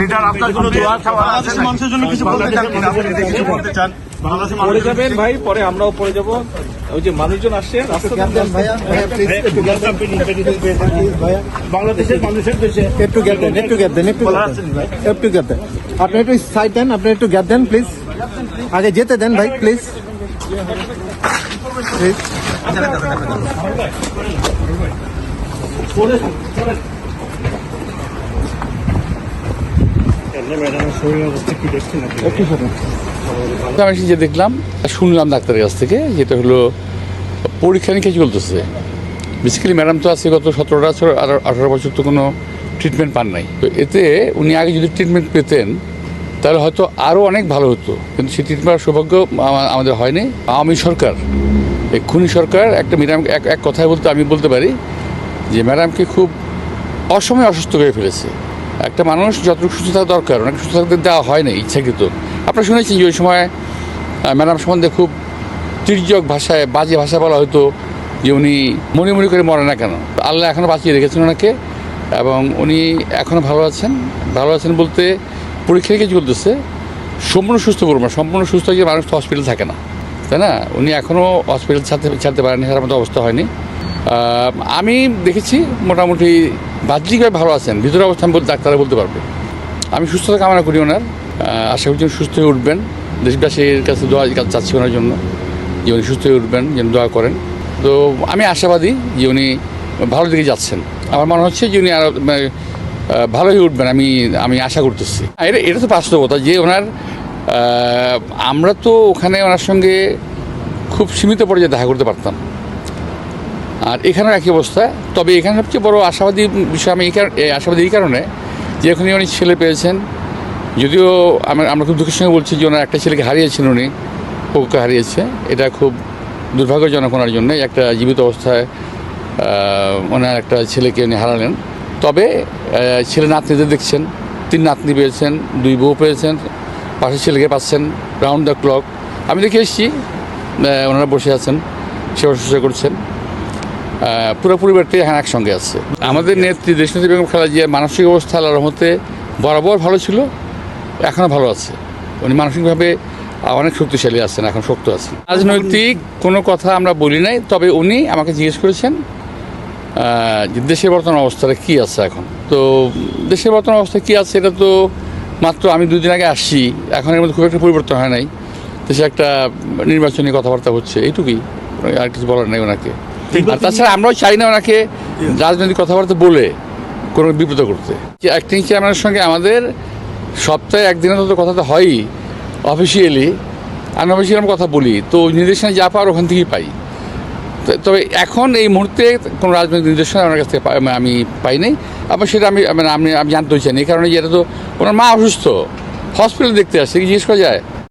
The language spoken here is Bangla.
লিডার আপনার জন্য দোয়া বাংলাদেশের মানুষের জন্য কিছু বলতে চান? কিনা? আপনি যদি কিছু বলতে চান? বাংলাদেশের মানুষের যাবেন ভাই পরে আমরাও পরে যাব। ওই যে মানুষজন আসছে রাস্তা বাংলাদেশের মানুষের দেশে একটু গ্যাপ দেন একটু গ্যাপ দেন একটু একটু গ্যাপ দেন। আপনি একটু সাইড দেন আপনি একটু গ্যাপ দেন প্লিজ আগে যেতে দেন ভাই প্লিজ প্লিজ একটু সরেন। আমি যে দেখলাম, শুনলাম ডাক্তারের কাছ থেকে, যেটা হলো পরীক্ষা নিরীক্ষা চলতেছে। বেসিক্যালি ম্যাডাম তো আছে গত সতেরো বছর আর আঠারো বছর তো কোনো ট্রিটমেন্ট পান নাই। তো এতে উনি আগে যদি ট্রিটমেন্ট পেতেন, তাহলে হয়তো আরও অনেক ভালো হতো। কিন্তু সেই ট্রিটমেন্ট সৌভাগ্য আমাদের হয়নি। আওয়ামী সরকার, এই খুনি সরকার, একটা ম্যাডাম এক এক কথায় বলতে আমি বলতে পারি যে ম্যাডামকে খুব অসময়ে অসুস্থ করে ফেলেছে। একটা মানুষ যতটুকু সুস্থ থাকা দরকার, অনেক সুস্থ থাকতে দেওয়া হয় না ইচ্ছাকৃত। আপনারা শুনেছেন যে ওই সময় ম্যাডাম সম্বন্ধে খুব তির্যক ভাষায়, বাজে ভাষা বলা হতো যে উনি মনে মনে করে মরে না কেন। আল্লাহ এখনও বাঁচিয়ে রেখেছেন ওনাকে এবং উনি এখনও ভালো আছেন। ভালো আছেন বলতে পরীক্ষা নিরীক্ষা চলতেছে। সম্পূর্ণ সুস্থ না সম্পূর্ণ সুস্থ হয়ে মানুষ তো হসপিটাল থাকে না। তাই না? উনি এখনও হসপিটাল ছাড়তে ছাড়তে পারেনি সেটার মতো অবস্থা হয়নি। আমি দেখেছি মোটামুটি বাহ্যিকভাবে ভালো আছেন ভিতরে অবস্থা আমি বল- ডাক্তাররা বলতে পারবে। আমি সুস্থতা কামনা করি ওনার আশা করছি সুস্থ হয়ে উঠবেন। দেশবাসীর কাছে দোয়া চাচ্ছি ওনার জন্য যে উনি সুস্থ হয়ে উঠবেন যেন দোয়া করেন। তো আমি আশাবাদী যে উনি ভালো দিকে যাচ্ছেন। আমার মনে হচ্ছে যে উনি আরও মানে, আহ, ভালো হয়ে উঠবেন আমি আমি আশা করতেছি। এটা এটা তো বাস্তবতা যে ওনার আমরা তো ওখানে ওনার সঙ্গে খুব সীমিত পর্যায়ে দেখা করতে পারতাম। আর এখানেও একই অবস্থা। তবে এখানে সবচেয়ে বড় আশাবাদী বিষয় আমি এই কারণে আশাবাদী এই কারণে যে এখানে উনি ছেলে পেয়েছেন। যদিও আমরা আমরা খুব দুঃখের সঙ্গে বলছি যে ওনার একটা ছেলেকে হারিয়েছেন উনি ওকে হারিয়েছে। এটা খুব দুর্ভাগ্যজনক ওনার জন্য। একটা জীবিত অবস্থায় ওনার একটা ছেলেকে উনি হারালেন। তবে ছেলে নাতনিদের দেখছেন। তিন নাতনি পেয়েছেন, দুই বউ পেয়েছেন, পাশের ছেলেকে পাচ্ছেন রাউন্ড দ্য ক্লক আমি দেখে এসেছি ওনারা বসে আছেন, সেবা শুশ্রূষা করছেন। পুরো পরিবারটি এখানে একসঙ্গে আছে। আমাদের নেত্রী দেশনেত্রী বেগম খালেদা জিয়ার মানসিক অবস্থা আল্লাহর রহমতে বরাবর ভালো ছিল এখনও ভালো আছে। উনি মানসিকভাবে অনেক শক্তিশালী আছেন, এখন শক্ত আছেন। রাজনৈতিক কোনো কথা আমরা বলি নাই, তবে উনি আমাকে জিজ্ঞেস করেছেন যে দেশের বর্তমান অবস্থাটা কী আছে এখন। তো দেশের বর্তমান অবস্থা কী আছে এটা তো মাত্র আমি দুদিন আগে আসছি, এখন এর মধ্যে খুব একটা পরিবর্তন হয় নাই। দেশে একটা নির্বাচনী কথাবার্তা হচ্ছে, এইটুকুই। আর কিছু বলার নেই ওনাকে। আর তাছাড়া আমরাও চাই না ওনাকে রাজনৈতিক কথাবার্তা বলে কোনো বিব্রত করতে। যে অ্যাক্টিং চেয়ারম্যানের সঙ্গে আমাদের সপ্তাহে একদিনে তো কথা তো হয়ই অফিসিয়ালি আনঅফিসিয়াল আমরা কথা বলি। তো ওই নির্দেশনা যা পাওয়ার ওখান থেকেই পাই। তবে এখন এই মুহূর্তে কোনো রাজনৈতিক নির্দেশনা আমার কাছ থেকে আমি পাই নাই। আবার সেটা আমি মানে আমি আমি জানতে চাই না। এই কারণে যে এটা তো ওনার মা অসুস্থ। হসপিটাল দেখতে আসছে। কি জিজ্ঞেস করা যায়?